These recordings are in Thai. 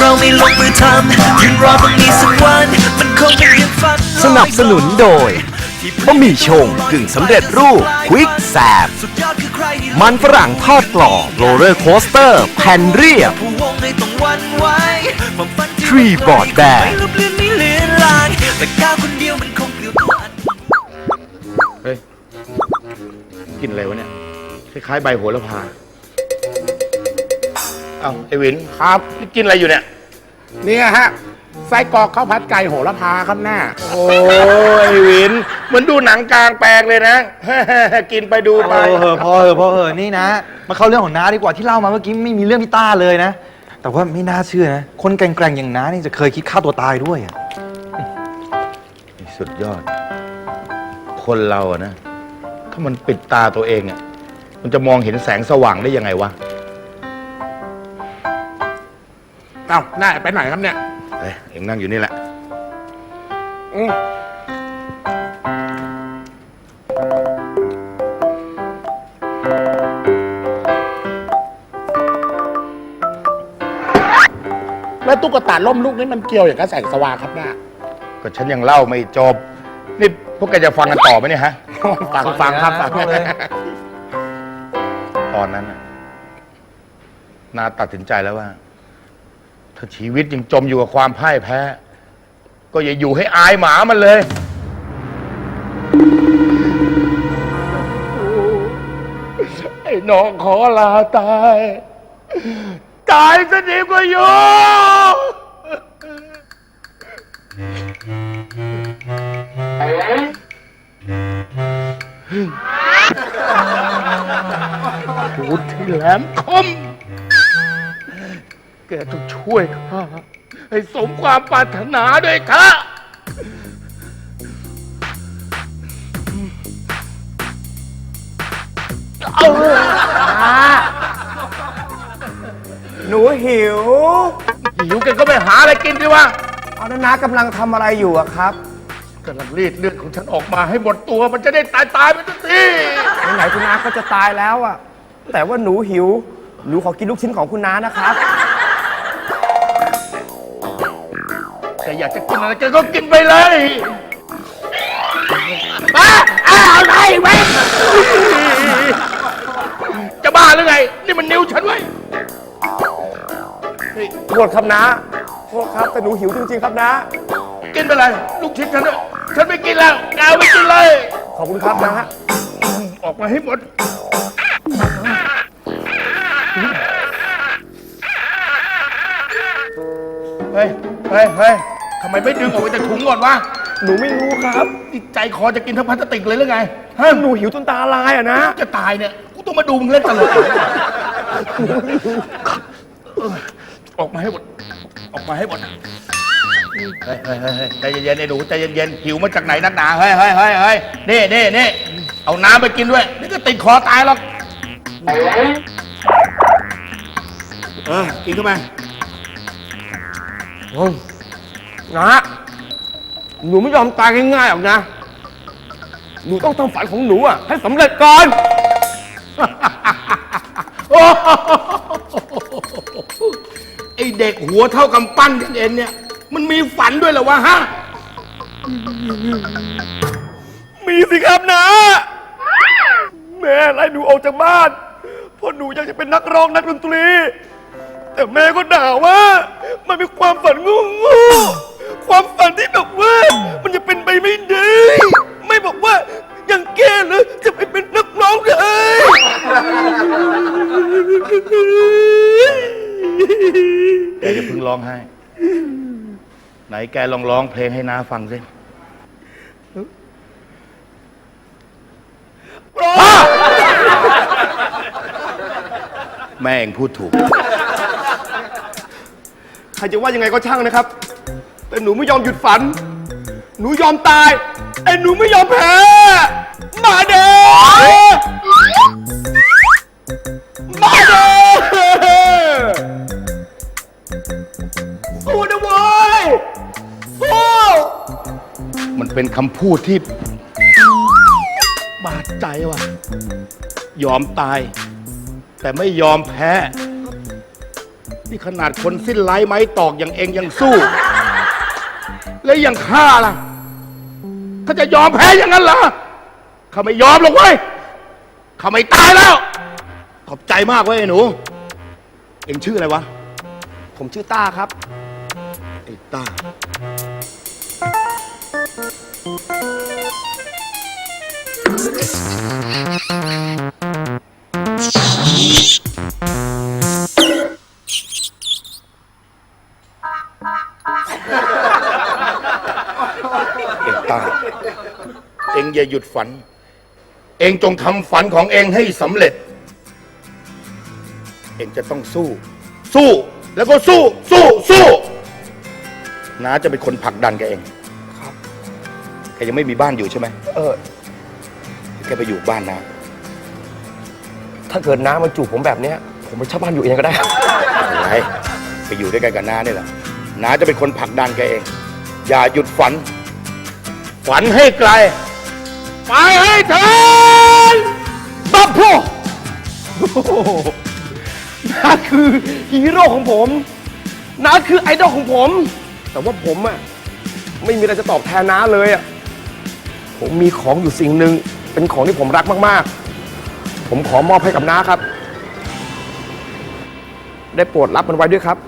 เราไม่ลงมือทำยังรอต้องมีสักวัน มันคงเป็นเพียงฝันลอยสนับสนุนโดยบะหมี่โชงกึ่งสำเร็จรูปควิกแซบสุดยอดคือใครที่มันฝรั่งทอดกรอบโรลเลอร์โคสเตอร์ แผ่นเรียบผู้วงในต้องหวันไหวความฝันที่ Tree Board Bag ไม่ลบเลือนไม่เลือนลางแต่ก้าวคนเดียวมันคงเปลี่ยวตัวอันเฮ้ยกินอะไรวะเนี่ย คล้ายๆใบโหระพา เอ้าไอวินครับนี่กินอะไรอยู่เนี่ย เนี่ยฮะไส้กรอกข้าวผัดไก่โหระพาครับหน้า โอ้ยไอวิน เหมือนดูหนังกลางแปลงเลยนะ กินไปดูไป เออพอเออพอเออนี่นะ มาเข้าเรื่องของน้าดีกว่าที่เล่ามาเมื่อกี้ไม่มีเรื่องพี่ต้าเลยนะ แต่ว่าไม่น่าเชื่อนะ คนแกร่งๆอย่างน้านี่จะเคยคิดฆ่าตัวตายด้วยอะสุดยอด คนเราอะนะ ถ้ามันปิดตาตัวเองอะมันจะมองเห็นแสงสว่างได้ยังไงวะ เอ้าหน้าไปไหนครับเนี่ยเอ้ยเอ็งนั่งอยู่นี่แหละ อืมแล้วตุ๊กตาล่มลูกนี้มันเกี่ยวอย่างกับแสงสว่างครับหน้า ก็ฉันยังเล่าไม่จบ นี่พวกแกจะฟังกันต่อไหมเนี่ยฮะ ฟังฟังครับฟังเอาเลย ตอนนั้นน่ะนาตัดสินใจแล้วว่า ถ้าชีวิตยังจมอยู่กับความพ่ายแพ้ ก็อย่าอยู่ให้อายหมามันเลย ไอ้น้องขอลาตาย ตายซะดีกว่าอยู่พูดที่แหลมคม แกต้องช่วยข้าให้สมความปรารถนาด้วยค่ะหนูหิว หิวแกก็ไปหาอะไรกินดิวะเอาแล้วน้ากำลังทำอะไรอยู่อะครับ กำลังรีดเลือดของฉันออกมาให้หมดตัวมันจะได้ตายตายๆไปสักทีไหนๆคุณน้าก็จะตายแล้วอะแต่ว่าหนูหิว หนูขอกินลูกชิ้นของคุณน้านะครับ กอยากจะกินอะไรแกก็กินไปเลยมาเอาอะไรไว้จะบ้าหรือไง นี่มันนิ้วฉันไว้ยโทษครับน้าโทษครับแต่หนูหิวจริงๆครับน้ากินไปเลยลูกชิ้นฉันด้วยฉันไม่กินแล้วแกเอาไม่กินเลย ขอบคุณครับน้าออกมาให้หมด เฮ้ย เฮ้ย เฮ้ย ทำไมไม่ดึงออกไปจากถุงก่อนวะหนูไม่รู้ครับนี่ใจคอจะกินทั้งพลาสติกเลยหรือไงฮะหนูหิวจนตาลายอะนะ จะตายเนี่ย กูต้องมาดูมึงเล่นตลกเออออกมาให้หมด ออกมาให้หมดเฮ้ยเฮ้ยเฮ้ยเฮ้ยใจเย็นๆไอ้หนูใจเย็นๆหิวมาจากไหนนักหนา เฮ้ยเฮ้ยเฮ้ยเฮ้ยนี่นี่นี่เอาน้ำไปกินด้วยนี่ก็ติดคอตายหรอกเออกินเข้าไป นะหนูไม่ยอมตายง่ายๆหรอกนะ หนูต้องทำฝันของหนูอะให้สำเร็จก่อนโอ้โหไอเด็กหัวเท่ากำปั้นกันเองเนี่ย มันมีฝันด้วยเหรอวะฮะ มีสิครับนะ แม่ไล่หนูออกจากบ้านเพราะหนูอยากจะเป็นนักร้องนักดนตรี แต่แม่ก็ด่าว่า มันเป็นความฝันงู ไหนแกลองร้องเพลงให้น้าฟังสิแม่เองพูดถูก ใครจะว่ายังไงก็ช่างนะครับ แต่หนูไม่ยอมหยุดฝัน หนูยอมตายไอ้หนูไม่ยอมแพ้มาเด้อมาเด้อสู้นะ มันเป็นคำพูดที่บาดใจว่ะ ยอมตาย แต่ไม่ยอมแพ้ นี่ขนาดคนสิ้นไร้ไม้ตอกอย่างเองยังสู้ แล้วยังฆ่าล่ะเขาจะยอมแพ้อย่างนั้นเหรอเขาไม่ยอมหรอกเว้ยเขาไม่ตายแล้ว ขอบใจมากเว้ยไอ้หนู เองชื่ออะไรวะ ผมชื่อต้าครับไอ้ต้า เอ็งต้าเอ็งอย่าหยุดฝัน เอ็งจงทำฝันของเอ็งให้สำเร็จ เอ็งจะต้องสู้ สู้ แล้วก็สู้ สู้ สู้น้าจะเป็นคนผลักดันแกเอง แกยังไม่มีบ้านอยู่ใช่ไหมเออ แกไปอยู่บ้านนาถ้าเกิดน้ามาจูบผมแบบเนี้ย ผมไปเช่าบ้านอยู่เองก็ได้ อะไรไปอยู่ด้วยกันกับน้านี่แหละน้าจะเป็นคนผลักดันแกเอง อย่าหยุดฝัน ฝันให้ไกล ไปให้ถึงบับโพน้าคือฮีโร่ของผมน้าคือไอดอลของผม แต่ว่าผมอะไม่มีอะไรจะตอบแทนน้าเลยอะ ผมมีของอยู่สิ่งหนึ่งเป็นของที่ผมรักมากๆ ผมขอมอบให้กับน้าครับ ได้โปรดรับมันไว้ด้วยครับ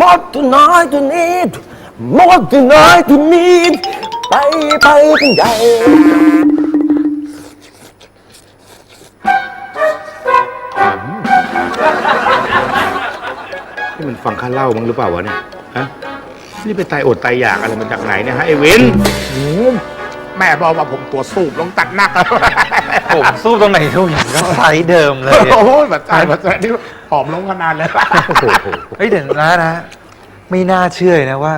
More tonight tonight More tonight tonight ไปไปกันใหญ่นี่มันฟังข้าเล่ามั้งหรือเปล่าวะเนี่ย ฮะนี่ไปตายอดตายอยากอะไรมาจากไหนเนี่ยฮะไอ้เว้นแม่บอกว่าผมตัวสูบลงตัดหนักผมสู้ตรงไหนทุกอย่างก็ไซส์เดิมเลยโอ้ยแบบใจแบบใจนี่ผอมลงขนาดเลยเฮ้ยเดี๋ยวนะนะ ไม่น่าเชื่อเลยนะว่า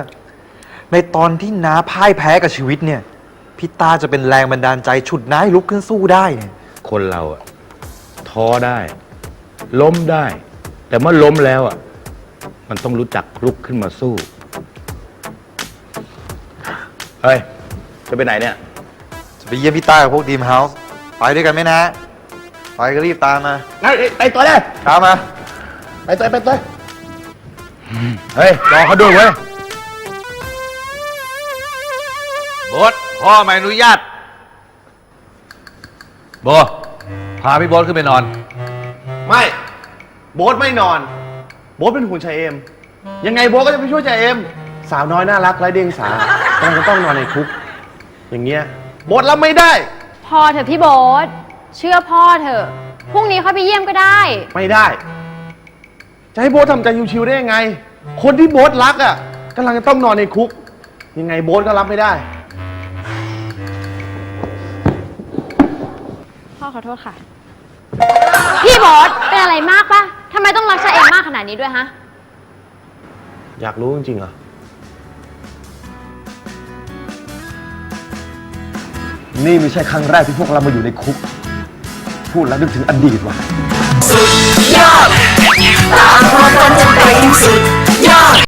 ในตอนที่น้าพ่ายแพ้กับชีวิตเนี่ยพี่ตาจะเป็นแรงบันดาลใจฉุดน้าให้ลุกขึ้นสู้ได้เนี่ยคนเราอะท้อได้ ล้มได้ แต่เมื่อล้มแล้วอะ มันต้องรู้จักลุกขึ้นมาสู้ เฮ้ย จะไปไหนเนี่ย จะไปเยี่ยมพี่ตากับพวกดีมเฮาส์ไปด้วยกันไหมนะ ไปก็รีบตามมาไปตัวเลยตามมา ไปตัวไปตัวเฮ้ยรอเขาด้วยเว้ยโบทพ่อไม่อนุญาตโบพาพี่โบ๊ทขึ้นไปนอน ไม่ โบ๊ทไม่นอน โบ๊ทเป็นหุ่นชายเอม ยังไงโบ๊ทก็จะไปช่วยชายเอม สาวน้อยน่ารักไร้เดียงสากำลังจะต้องนอนในคุก อย่างเงี้ย โบ๊ทรับไม่ได้ พอเถอะพี่โบ๊ทเชื่อพ่อเถอะพรุ่งนี้ค่อยไปเยี่ยมก็ได้ ไม่ได้ จะให้โบ๊ททำใจชิวๆได้ยังไง คนที่โบ๊ทรักอะกำลังจะต้องนอนในคุก ยังไงโบ๊ทก็รับไม่ได้ พ่อขอโทษค่ะ พี่โบ๊ทเป็นอะไรมากปะทำ ไมต้องรักชาเอมมากขนาดนี้ด้วยฮะ อยากรู้จริงๆเหรอ นี่ไม่ใช่ครั้งแรกที่พวกเรามาอยู่ในคุก พูดแล้วนึกถึงอดีตว่ะ สุดยอด ตามความฝันจะไปสุดยอด